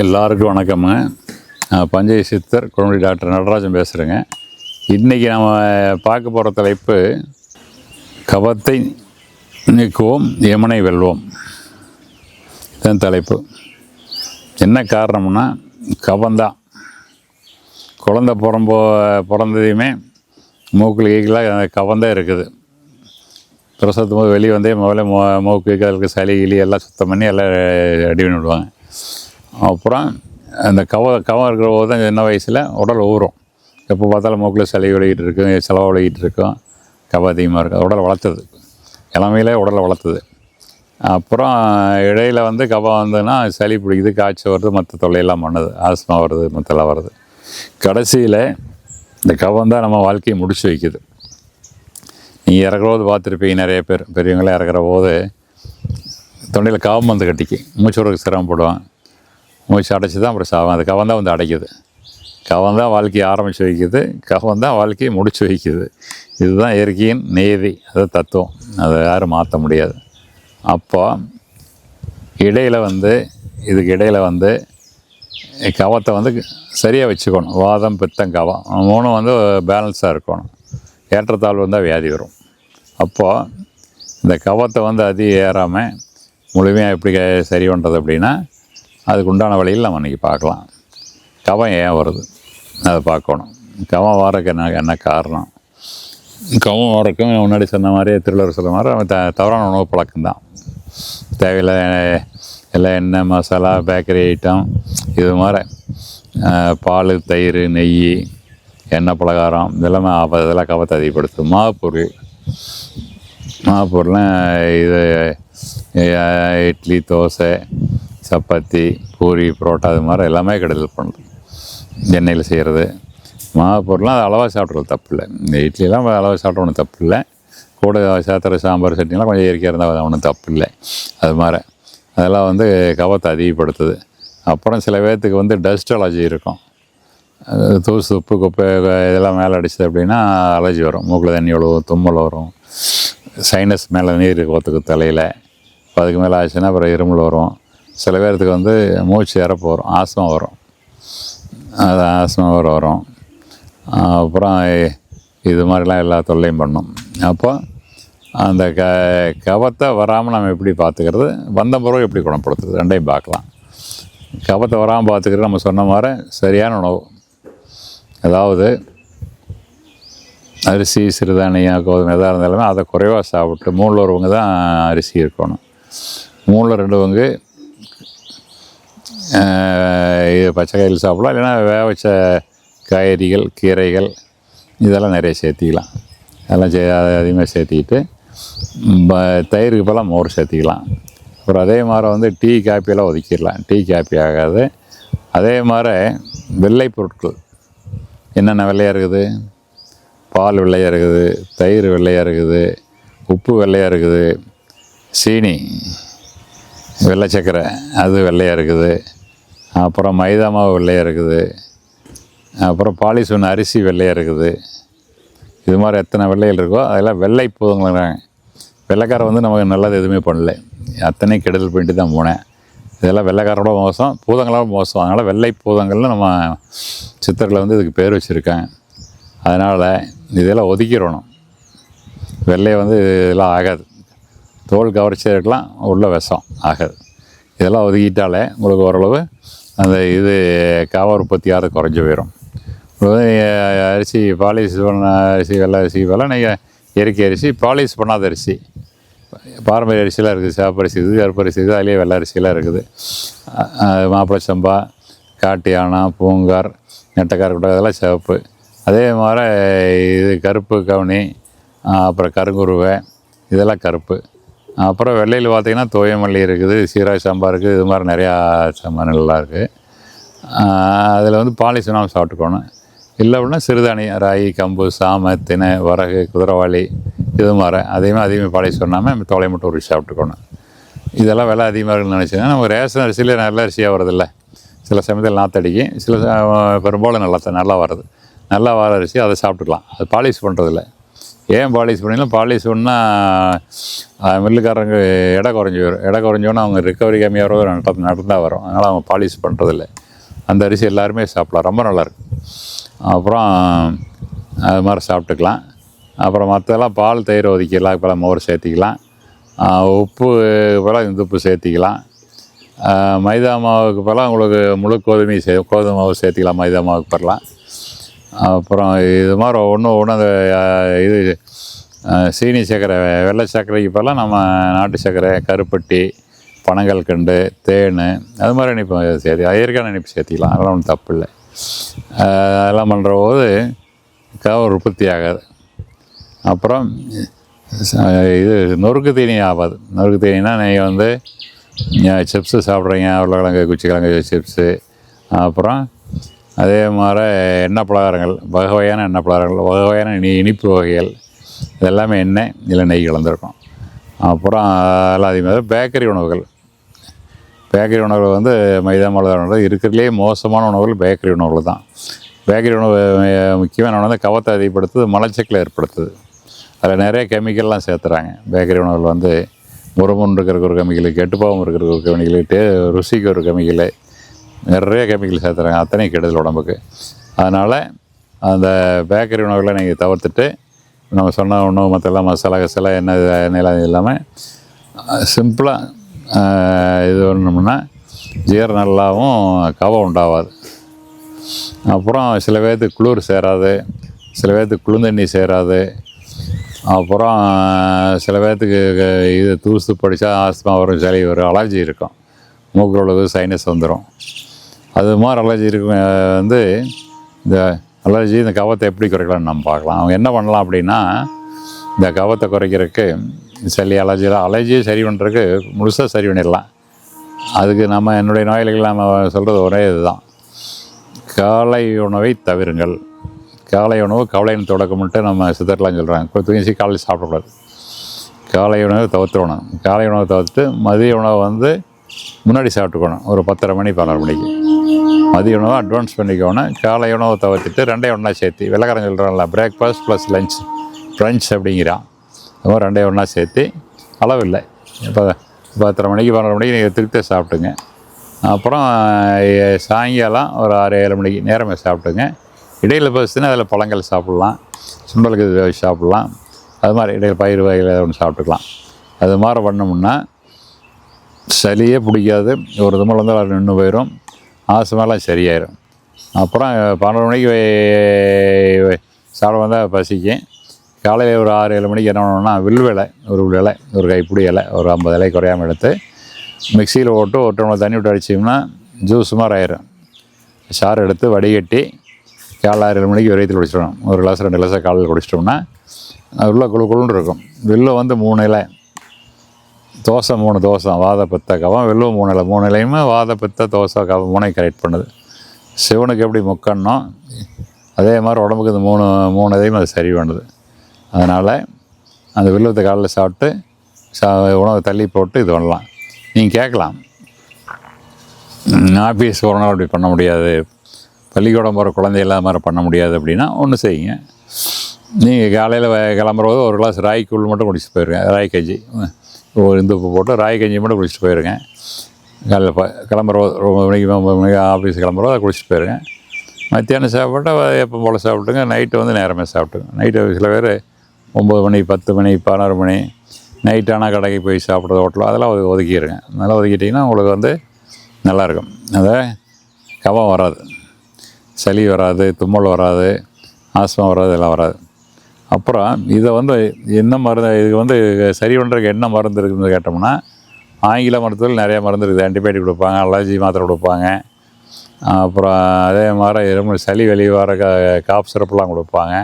எல்லாருக்கும் வணக்கம்ங்க. நான் பஞ்சய சித்தர் குழந்தை டாக்டர் நடராஜன் பேசுகிறேங்க இன்றைக்கி நம்ம பார்க்க போகிற தலைப்பு கவத்தை நீக்குவோம் யமனை வெல்வோம். இதுதான் தலைப்பு. என்ன காரணம்னா கவந்தான் குழந்த பிறம்போ பிறந்ததையுமே மூக்கில் கீழே கவந்தான் இருக்குது. பிரசவத்தும் போது வெளியே வந்தே முதல்ல மோ மூக்கு அதுக்கு சளி கிளி எல்லாம் சுத்தம் பண்ணி எல்லாம் ரெடி பண்ணி விடுவாங்க அப்புறம் அந்த கவ கவம் இருக்கிற போது தான் சின்ன வயசில் உடல் ஊறும். எப்போ பார்த்தாலும் மூக்கில் சளி விளையிட்டு இருக்கும் செலவு விளையிட்டு இருக்கும். கவ அதிகமாக இருக்கும். உடலை வளர்த்துது. இளமையிலே உடலை வளர்த்துது. அப்புறம் இடையில வந்து கபம் வந்ததுன்னா சளி பிடிக்குது காய்ச்சல் வருது மற்ற தொல்லையெல்லாம் பண்ணுது. ஆஸ்மா வருது மற்றெல்லாம் வருது. கடைசியில் இந்த கபம் தான் நம்ம வாழ்க்கையை முடிச்சு வைக்குது. நீங்கள் இறக்குற போது பார்த்துருப்பீங்க நிறைய பேர். பெரியவங்களே இறக்குற போது தொண்டையில் கவம் வந்து கட்டிக்கு. மூச்சு விடுறதுக்கு சிரமப்படுவான். மூச்சு அடைச்சி தான் அப்புறம் சாவும் அது கவம் தான் வந்து அடைக்குது. கவம் தான் வாழ்க்கையை ஆரம்பித்து வைக்குது. கவம் தான் வாழ்க்கையை முடிச்சு வைக்குது. இதுதான் இயற்கையின் நேதி. அது தத்துவம். அதை யாரும் மாற்ற முடியாது. அப்போ இடையில் வந்து இதுக்கு இடையில் வந்து கவத்தை வந்து சரியாக வச்சுக்கணும். வாதம் பித்தம் கவம். மூணும் வந்து பேலன்ஸாக இருக்கணும். ஏற்றத்தாழ்வு வந்தால் வியாதி வரும். அப்போது இந்த கவத்தை வந்து அதிக ஏறாமல் முழுமையாக எப்படி சரி பண்ணுறது அப்படின்னா அதுக்கு உண்டான வழியில் நம்ம இன்றைக்கி பார்க்கலாம். கவம் ஏன் வருது? அதை பார்க்கணும். கவம் வரக்கு என்ன என்ன காரணம்? கவம் வரக்கும் முன்னாடி சொன்ன மாதிரியே திருவள்ளுவர் சொன்ன மாதிரி அவன் த தவறான உணவு பழக்கம்தான். தேவையில்லை எல்லாம் எண்ணெய் மசாலா பேக்கரி ஐட்டம் இது மாதிரி பால் தயிர் நெய் எண்ணெய் பலகாரம் இதெல்லாம் இதெல்லாம் கவத்தை அதிகப்படுத்தும். மாப்பொருள் மாவுப்பொருள்லாம் இது இட்லி தோசை சப்பாத்தி பூரி புரோட்டா இது மாதிரி எல்லாமே கெடுதல் பண்ணுறோம். எண்ணெயில் செய்கிறது. மாவுப்பொருள்லாம் அது அளவாக சாப்பிட்றது தப்பு இல்லை இந்த இட்லிலாம் அளவாக சாப்பிட்ற ஒன்றும் தப்பு இல்லை கூட சேர்த்துற சாம்பார் சட்னிலாம் கொஞ்சம் இயற்கையாக இருந்தால் ஒன்றும் தப்பு இல்லை அது மாதிரி. அதெல்லாம் வந்து கவத்தை அதிகப்படுத்துது. அப்புறம் சில பேர்த்துக்கு வந்து டஸ்ட் அலர்ஜி இருக்கும். தூசு உப்பு குப்பை இதெல்லாம் மேலே அடிச்சது அப்படின்னா அலர்ஜி வரும். மூக்கில் தண்ணி விழுவும் தும்மல் வரும். சைனஸ் மேலே நீர் கோத்துக்கு தலையில். இப்போ அதுக்கு மேலே ஆச்சுன்னா அப்புறம் இருமல் வரும். சில பேர்த்துக்கு வந்து மூச்சு இறப்பு வரும் ஆஸ்மா வரும். அது ஆஸ்மா வர வரும். அப்புறம் இது மாதிரிலாம் எல்லா தொல்லையும் பண்ணும். அப்போ அந்த க கவத்தை வராமல் நம்ம எப்படி பார்த்துக்கிறது வந்த பிறகு எப்படி குணப்படுத்துறது ரெண்டையும் பார்க்கலாம். கவத்தை வராமல் பார்த்துக்கிறது நம்ம சொன்ன மாதிரி சரியான உணவு. அதாவது அரிசி சிறுதானியம் கோதுமை எதாக இருந்தாலுமே அதை குறைவாக சாப்பிட்டு மூணில் ஒருவங்க தான் அரிசி இருக்கணும். மூணில் ரெண்டு பங்கு இது பச்சை காய்கள் சாப்பிடலாம். இல்லைன்னா வேக வச்ச காய்கறிகள் கீரைகள் இதெல்லாம் நிறைய சேர்த்திக்கலாம். அதெல்லாம் சே அதை அதிகமாக சேர்த்திக்கிட்டு ப- தயிருக்கு பதிலாக மோர் சேர்த்திக்கலாம். அப்புறம் அதே மாதிரி வந்து டீ காப்பியெல்லாம் ஒதுக்கிடலாம். டீ காப்பி ஆகாது. அதே மாதிரி வெள்ளை பொருட்கள். என்னென்ன வெள்ளையாக இருக்குது? பால் வெள்ளையாக இருக்குது தயிர் வெள்ளையாக இருக்குது உப்பு வெள்ளையாக இருக்குது சீனி வெள்ளை சக்கரை அது வெள்ளையாக இருக்குது. அப்புறம் மைதா மாவு வெள்ளையாக இருக்குது. அப்புறம் பாலிசூன் அரிசி வெள்ளையாக இருக்குது. இது மாதிரி எத்தனை வெள்ளைகள் இருக்கோ அதெல்லாம் வெள்ளை பூதங்கிறாங்க. வெள்ளைக்காரன் வந்து நமக்கு நல்லது எதுவுமே பண்ணல. அத்தனை கெடுதல் பண்ணிட்டு தான் போனேன். இதெல்லாம் வெள்ளைக்காரோட மோசம் பூதங்களோட மோசம். அதனால் வெள்ளை பூதங்கள்னு நம்ம சித்தரில் வந்து இதுக்கு பேர் வச்சுருக்காங்க. அதனால் இதெல்லாம் ஒதுக்கிடணும். வெள்ளையை வந்து இதெல்லாம் ஆகாது. தோல் கவர்ச்சியாக இருக்கலாம் உள்ள விஷம் ஆகாது. இதெல்லாம் ஒதுக்கிட்டாலே உங்களுக்கு ஓரளவு அந்த இது காவ உற்பத்தியாவது குறைஞ்சி போயிடும் அரிசி பாலிஷ் பண்ண அரிசி வெள்ளை அரிசி வெள்ளை நீங்கள் இயற்கை அரிசி பாலிஷ் பண்ணாத அரிசி. பாரம்பரிய அரிசிலாம் இருக்குது. சாப்பரிசி இருக்குது கருப்பரிசி இருக்குது அதுலேயே வெள்ளை அரிசிலாம் இருக்குது. மாப்பிள்ளை சம்பா காட்டு யானை பூங்கார் நெட்டக்கார் கூட அதெல்லாம் சிவப்பு. அதே மாதிரி இது கருப்பு கவுனி அப்புறம் கருங்குருவை இதெல்லாம் கருப்பு. அப்புறம் வெள்ளையில் பார்த்தீங்கன்னா தோயமல்லி இருக்குது சீரக சாம்பா இருக்குது இது மாதிரி நிறையா சாமான்கள்லாம் இருக்குது அதில் வந்து பாலிஷ் நாம் சாப்பிட்டுக்கணும். இல்லை அப்படின்னா சிறுதானியம் ராகி கம்பு சாமை தினை வரகு குதிரவாளி இது மாதிரி. அதையுமே அதிகமாக பாலிஷ் பண்ணாமல் தொலை மட்டும் உரிச்சு சாப்பிட்டுக்கணும். இதெல்லாம் விலை அதிகமாக இருக்குன்னு நினச்சிங்கன்னா நம்ம ரேஷன் அரிசியில் நல்ல அரிசியாக வருதில்ல சில சமயத்தில் நாத்தடிக்கும் சில பெரும்பாலும் நல்லா நல்லா வருது நல்லா வர அரிசி அதை சாப்பிட்டுக்கலாம். அது பாலிஷ் பண்ணுறதில்ல ஏன் பாலிஷ் பண்ணிடலாம் பாலிஷ் பண்ணால் மில்லுக்காரங்க எடை குறைஞ்சி வரும். எடை குறைஞ்சோன்னா அவங்க ரிக்கவரி கம்மியாக வரும் நடத்த நடந்தால் வரும். அதனால் அவங்க பாலிஷ் பண்ணுறதில்ல அந்த அரிசி எல்லாருமே சாப்பிடலாம். ரொம்ப நல்லாயிருக்கும் அப்புறம் அது மாதிரி சாப்பிட்டுக்கலாம். அப்புறம் மற்றெல்லாம் பால் தயிர் ஒதுக்கிடலாம். இப்போ மோர் சேர்த்திக்கலாம். உப்பு பதிலாக இந்த உப்பு சேர்த்திக்கலாம். மைதா மாவுக்கு பதிலாக உங்களுக்கு முழு கோதுமை சே கோதுமை மாவு சேர்த்திக்கலாம். மைதா மாவுக்கு பதிலாக அப்புறம் இது மாதிரி ஒன்று ஒன்று அந்த இது சீனி சர்க்கரை வெள்ளை சர்க்கரைக்கு இப்போல்லாம் நம்ம நாட்டு சர்க்கரை கருப்பட்டி பனங்கள் கண்டு தேன் அது மாதிரி இனிப்பு சேர்த்து இயற்கையான இனிப்பு சேர்த்திக்கலாம். அதெல்லாம் ஒன்றும் தப்பு இல்லை. அதெல்லாம் பண்ணுற போது கவர் உற்பத்தி ஆகாது. அப்புறம் இது நொறுக்கு தீனி ஆகாது. நொறுக்கு தீனினா நீங்கள் வந்து சிப்ஸு சாப்பிட்றீங்க உருளைக்கிழங்கு குச்சிக்கிழங்கு சிப்ஸு அப்புறம் அதே மாதிரி எண்ணெய் பலகாரங்கள் வகை வகையான எண்ணெய் பலகாரங்கள் வகை வகையான இனி இனிப்பு வகைகள் இதெல்லாமே எண்ணெய் இல்லை நெய் கலந்துருக்கும். அப்புறம் அதெல்லாம் அதிகமாக பேக்கரி உணவுகள். பேக்கரி உணவுகள் வந்து மைதா மாவு உணவு இருக்கிறதுலே மோசமான உணவுகள் பேக்கரி உணவுகள் தான். பேக்கரி உணவு முக்கியமான உணவு வந்து கவத்தை அதிகப்படுத்துது மலச்சிக்கலை ஏற்படுத்துது. அதில் நிறைய கெமிக்கல்லாம் சேர்த்துறாங்க. பேக்கரி உணவுகள் வந்து முறுமுன் இருக்கிற ஒரு கெமிக்கல் கெட்டுப்பாவும் இருக்கிற ஒரு கெமிக்கல் டே ருசிக்கு ஒரு கெமிக்கல் நிறைய கெமிக்கல் சேர்த்துறாங்க. அத்தனை கெடுதல் உடம்புக்கு. அதனால் அந்த பேக்கரி உணவுகளை நீங்கள் தவிர்த்துட்டு நம்ம சொன்ன உணவு மற்றெல்லாம் மசாலா கசாலா என்ன இது- எண்ணெயெல்லாம் இல்லாமல் சிம்பிளாக இது பண்ணோம்னா ஜீரணம் நல்லாவும் கவம் உண்டாகாது அப்புறம் சில பேர்த்துக்கு குளிர் சேராது. சில பேர்த்துக்கு குளிர்தண்ணி சேராது. அப்புறம் சில பேர்த்துக்கு இது தூசு படித்தா ஆஸ்துமா வரும் சளி வரும் அலர்ஜி இருக்கும். மூக்கில் உள்ளது சைனஸ் வந்துடும் அது மாதிரி அலர்ஜி இருக்கும் வந்து இந்த அலர்ஜி இந்த கவத்தை எப்படி குறைக்கலாம்னு நம்ம பார்க்கலாம். அவங்க என்ன பண்ணலாம் அப்படின்னா இந்த கவத்தை குறைக்கிறதுக்கு சளி அலர்ஜிலாம் அலர்ஜியை சரி பண்ணுறதுக்கு முழுசாக சரி பண்ணிடலாம். அதுக்கு நம்ம என்னுடைய நோயாளிகள் நம்ம சொல்கிறது ஒரே இதுதான். காலை உணவை தவிருங்கள். காலை உணவு கவலையின் தொடக்கம்ட்டு நம்ம சித்தர்லாம் சொல்கிறாங்க தூங்கி காலையில் சாப்பிடக்கூடாது. காலை உணவை தவிர்த்துடணும் காலை உணவை தவிர்த்துட்டு மதிய உணவை வந்து முன்னாடி சாப்பிட்டுக்கணும். ஒரு பத்தரை மணி பதினோரு மணிக்கு. மதிய உணவை அட்வான்ஸ் பண்ணிக்கணும் காலை உணவை தவிர்த்துட்டு ரெண்டையும் ஒன்றா சேர்த்து வெள்ளக்காரன் சொல்கிறாங்களா பிரேக்ஃபாஸ்ட் ப்ளஸ் லஞ்ச் ப்ரன்ச் அப்படிங்கிறான். அது மாதிரி ரெண்டையும் ஒன்றா சேர்த்து அளவில்லை இப்போ பத்தரை மணிக்கு பன்னெண்டு மணிக்கு நீங்கள் திருப்தியாக சாப்பிட்டுங்க. அப்புறம் சாயங்காலம் ஒரு ஆறு ஏழு மணிக்கு நேரமே சாப்பிட்டுங்க. இடையில் பஸ்ஸுன்னா அதில் பழங்கள் சாப்பிட்லாம். சுண்டலுக்கு இது சாப்பிட்லாம். அது மாதிரி இடையில் பயிர் வகைகள் ஏதாவது ஒன்று சாப்பிட்டுக்கலாம். அது மாதிரி பண்ணோம்னா சளியே பிடிக்காது. ஒரு தும்மல் வந்து நின்று போயிடும் ஆசமெல்லாம் சரியாயிடும் அப்புறம் பன்னெண்டு மணிக்கு சாப்பிட வந்தால் பசிக்கும். காலையில் ஒரு ஆறு ஏழு மணிக்கு என்ன பண்ணணும்னா வில்லு ஒரு இலை ஒரு கைப்பிடி இலை ஒரு ஐம்பது இலை குறையாமல் எடுத்து மிக்சியில் போட்டு ஒரு டம்ளர் தண்ணி விட்டு அடிச்சோம்னா ஜூஸ் மாதிரி ஆயிரும். சாறு எடுத்து வடிகட்டி காலை ஆறு ஏழு மணிக்கு வரையத்தில் குடிச்சிடணும். ஒரு கிளாஸ் ரெண்டு கிளாஸாக காலையில் குடிச்சிட்டோம்னா அது உள்ள குழு குழுன்னு இருக்கும். வில்லு வந்து மூணு இலை தோசை மூணு தோசை வாத பித்த கவம் வெள்ளும் மூணு இலை. மூணு இலையுமே வாத பித்த தோசை கவம் மூணையும் கரெக்ட் பண்ணுது. சிவனுக்கு எப்படி முக்கணும் அதே மாதிரி உடம்புக்கு இந்த மூணு மூணு இதையும் அது சரி பண்ணுது. அதனால் அந்த வில்லுவத்தை காலையில் சாப்பிட்டு சா உணவை தள்ளி போட்டு இது பண்ணலாம். நீங்கள் கேட்கலாம். ஆஃபீஸ் போகிறனால அப்படி பண்ண முடியாது. பள்ளிக்கூடம் போகிற குழந்தையெல்லாம் மாதிரி பண்ண முடியாது அப்படின்னா ஒன்று செய்யுங்க. நீங்கள் காலையில் கிளம்புறது ஒரு கிளாஸ் ராய் மட்டும் குடிச்சிட்டு போயிருங்க. ராய் கஞ்சி. இந்த உப்பு போட்டு ராய் கஞ்சி மட்டும் குடிச்சிட்டு போயிருங்க காலையில் ப கிளம்புறோம் ஒம்பது மணிக்கு ஒம்பது மணிக்கு ஆஃபீஸ் கிளம்புறோம் அதை குடிச்சிட்டு போயிருங்க மத்தியானம் சாப்பிட்டா எப்போ போல் சாப்பிட்டுங்க நைட்டு வந்து நேரமே சாப்பிட்டுங்க. நைட்டு சில பேர் ஒம்பது மணி பத்து மணி பதினோரு மணி நைட் ஆனால் கடைக்கு போய் சாப்பிட்றது ஹோட்டலோ அதெல்லாம் ஒது- ஒதுக்கிடுங்க நல்லா ஒதுக்கிட்டிங்கன்னா உங்களுக்கு வந்து நல்லாயிருக்கும். அதை கவம் வராது. சளி வராது தும்மல் வராது ஆஸ்மா வராது எல்லாம் வராது. அப்புறம் இதை வந்து என்ன மருந்து இது வந்து சரி பண்ணுறதுக்கு என்ன மருந்து இருக்குதுன்னு கேட்டோம்னா ஆங்கில மருத்துவத்தில் நிறைய மருந்து இருக்குது. ஆன்டிபயோட்டிக் கொடுப்பாங்க அலர்ஜி மாத்திரை கொடுப்பாங்க. அப்புறம் அதே மாதிரி ரொம்ப சளி வெளியே வர காப் சிறப்புலாம் கொடுப்பாங்க.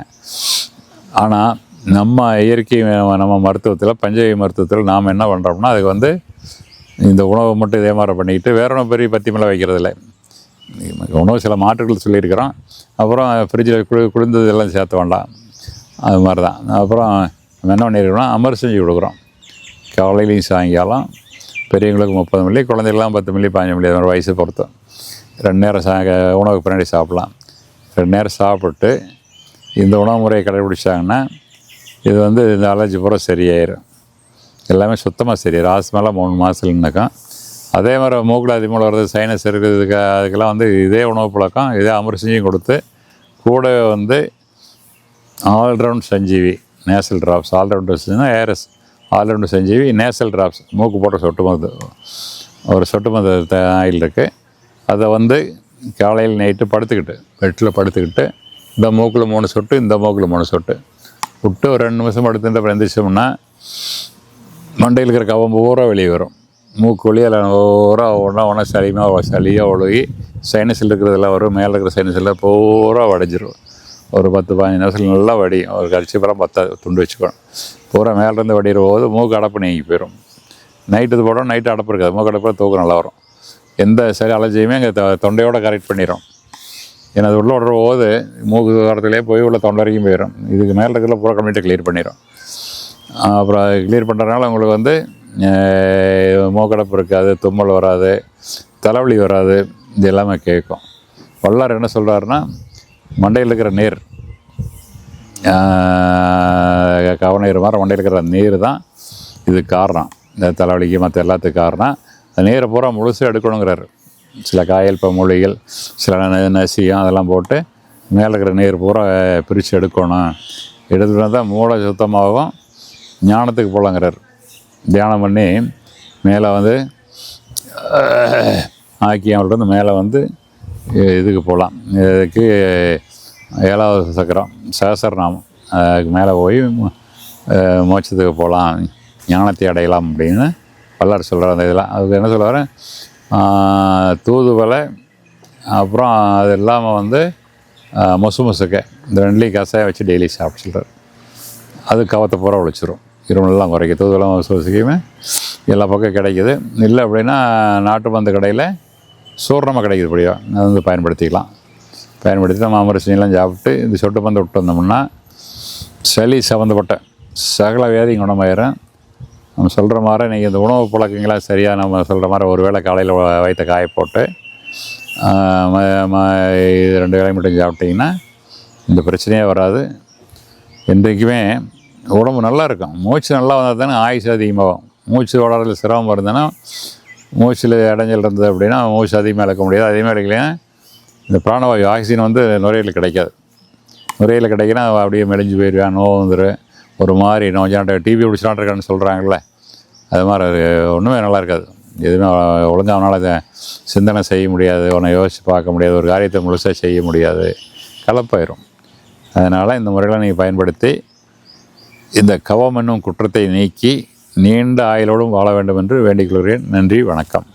ஆனால் நம்ம இயற்கை நம்ம மருத்துவத்தில் பஞ்சகை மருத்துவத்தில் நாம் என்ன பண்ணுறோம்னா அதுக்கு வந்து இந்த உணவை மட்டும் இதே மாதிரி பண்ணிக்கிட்டு வேற ஒன்றும் பெரிய பத்தி மேலே வைக்கிறதில்ல உணவு சில மாற்றுகள் சொல்லியிருக்கிறோம். அப்புறம் ஃப்ரிட்ஜில் குளி குளிர்ந்தது எல்லாம் சேர்த்த வேண்டாம். அது மாதிரி தான். அப்புறம் என்ன பண்ணியிருக்கிறோம் அமர் செஞ்சு கொடுக்குறோம். காலையிலையும் சாயங்காலம் பெரியவங்களுக்கு முப்பது மில்லி குழந்தைகள்லாம் பத்து மில்லி பாஞ்சு மில்லி அது மாதிரி வயசு பொறுத்து. ரெண்டு நேரம் சா உணவுக்கு பின்னாடி சாப்பிட்லாம். ரெண்டு நேரம் சாப்பிட்டு இந்த உணவு முறையை கடைபிடிச்சாங்கன்னா இது வந்து இந்த அலர்ஜி பூரா சரியாயிரும். எல்லாமே சுத்தமாக சரி. ராஸ்மெல்லாம் மூணு மாதத்துல மாதத்துலனாக்கா அதே மாதிரி மூக்கில் அதிகமாக வர்றது சைனஸ் இருக்கிறதுக்கு அதுக்கெல்லாம் வந்து இதே உணவு பழக்கம் இதே அமிர்தஞ்சையும் கொடுத்து கூட வந்து all round Sanjeevi nasal drops all round செஞ்சுன்னா ஏரஸ் all round Sanjeevi nasal drops மூக்கு போட்ட சொட்டு மருந்து. ஒரு சொட்டு மருந்து த- ஆயில் இருக்குது அதை வந்து காலையில் நைட்டு படுத்துக்கிட்டு பெட்டில் படுத்துக்கிட்டு இந்த மூக்கில் மூணு சொட்டு இந்த மூக்கில் மூணு சொட்டு. விட்டு ஒரு ரெண்டு நிமிஷம் படுத்துட்டு அப்புறம் எந்திரிச்சோம்னா மண்டையில் இருக்கிற கவம் பூரா வெளியே வரும். மூக்கு வழியில் பூரா ஒன்றா ஒன்றா சளிமாக சளியாக ஒழுகி சைனஸில் இருக்கிறதெல்லாம் வரும். மேலே இருக்கிற சைனஸில் பூரா வடைஞ்சிரும். ஒரு பத்து பதினஞ்சு நிமிஷத்தில் நல்லா வடியும் ஒரு கடிச்சு பத்தாது துண்டு வச்சுக்கணும். பூரா மேலேருந்து வடிகிற போது மூக்கு அடப்பு நீங்கி போயிடும் நைட்டு இது போடும் நைட்டு அடப்பு இருக்காது. மூக்கு அடப்பில் தூக்கம் நல்லா வரும். எந்த சரி அலர்ஜியுமே அங்கே தொண்டையோடு கரெக்ட் பண்ணிடும் ஏன்னா அது உள்ள விடுற போது மூக்கு தூரத்துலேயே போய் உள்ள தொண்டை வரைக்கும் போயிடும் இதுக்கு மேலே இருக்கிற பூரா கம்ப்ளீட்டாக கிளியர் பண்ணிடும் அப்புறம் கிளியர் பண்ணுறதுனால உங்களுக்கு வந்து மூக்கடப்பு இருக்காது தும்மல் வராது தலைவலி வராது. இது எல்லாமே கேட்கும் வல்லார் என்ன சொல்கிறாருன்னா மண்டையில் இருக்கிற நீர் கவனீர் மாதிரி மண்டையில் இருக்கிற நீர் தான் இது காரணம். இந்த தலைவலிக்கு மற்ற எல்லாத்துக்கும் காரணம். அந்த நீரை பூரா முழுசாக எடுக்கணுங்கிறாரு. சில காயல் மூலிகள் சில நசியம் அதெல்லாம் போட்டு மேலே இருக்கிற நீர் பூரா பிரித்து எடுக்கணும். எடுத்துகிட்டு தான் மூளை சுத்தமாகவும் ஞானத்துக்கு போகலாங்கிறார். தியானம் பண்ணி மேலே வந்து ஆக்கி அவர்கிட்ட வந்து மேலே வந்து இதுக்கு போகலாம். இதுக்கு ஏழாவது சக்கரம் சகசரநாமம். அதுக்கு மேலே போய் மோட்சத்துக்கு போகலாம். ஞானத்தை அடையலாம் அப்படின்னு வல்லார் சொல்கிறார் அந்த இதெல்லாம் அதுக்கு என்ன சொல்கிறார் தூதுவலை அப்புறம் அது இல்லாமல் வந்து மொசு மொசுக்கை. இந்த ரெண்டுலேயும் கசாயம் வச்சு டெய்லி சாப்பிட சொல்கிறார் அது கவத்தை பூரா ஒழிச்சிரும். இருமலாம் குறைக்கும் மொசு மொசுக்கையுமே எல்லா பக்கம் கிடைக்குது. இல்லை அப்படின்னா நாட்டு மருந்து கடையில் சூர்ணமாக கிடைக்குது இப்படியோ? அதை வந்து பயன்படுத்திக்கலாம். பயன்படுத்தி நம்ம அமரசியெல்லாம் சாப்பிட்டு இந்த சொட்டு பந்து விட்டு வந்தோம்னா சளி சம்மந்தப்பட்ட சகல வியாதி குணமாயிரும். நம்ம சொல்கிற மாதிரி நீங்கள் இந்த உணவு பழக்கங்களாம் சரியாக நம்ம சொல்கிற மாதிரி ஒரு வேளை காலையில் வயிற்ற காய போட்டு இது ரெண்டு வேலை மட்டும் சாப்பிட்டிங்கன்னா இந்த பிரச்சனையே வராது. என்றைக்குமே உடம்பு நல்லா இருக்கும். மூச்சு நல்லா வந்தால் தானே ஆயுசு அதிகமாகும். மூச்சு வளரில் சிரமம் இருந்ததுன்னா மூச்சில் இடைஞ்சல் இருந்தது அப்படின்னா மூச்சு அதிகமாக இழக்க முடியாது. அதிகமாக இழக்கலைன்னா இந்த பிராணவாயு ஆக்சிஜன் வந்து நுரையில் கிடைக்காது. நுரையில் கிடைக்கினா அப்படியே மெலிஞ்சு போயிடுவேன் நோவு வந்துடும் ஒரு மாதிரி நோஞ்சாண்ட டிவி பிடிச்சான் இருக்கான்னு சொல்கிறாங்கல்ல அது மாதிரி அது ஒன்றுமே நல்லா இருக்காது. எதுவுமே ஒழுங்காக அவனால் அதை சிந்தனை செய்ய முடியாது. உன்னை யோசித்து பார்க்க முடியாது. ஒரு காரியத்தை முழுசாக செய்ய முடியாது. கலப்பாயிரும். அதனால் இந்த முறைகளை நீங்கள் பயன்படுத்தி இந்த கவம் என்னும் குற்றத்தை நீக்கி நீண்ட ஆயுளோடும் வாழ வேண்டும் என்று வேண்டிக் கொள்கிறேன். நன்றி வணக்கம்.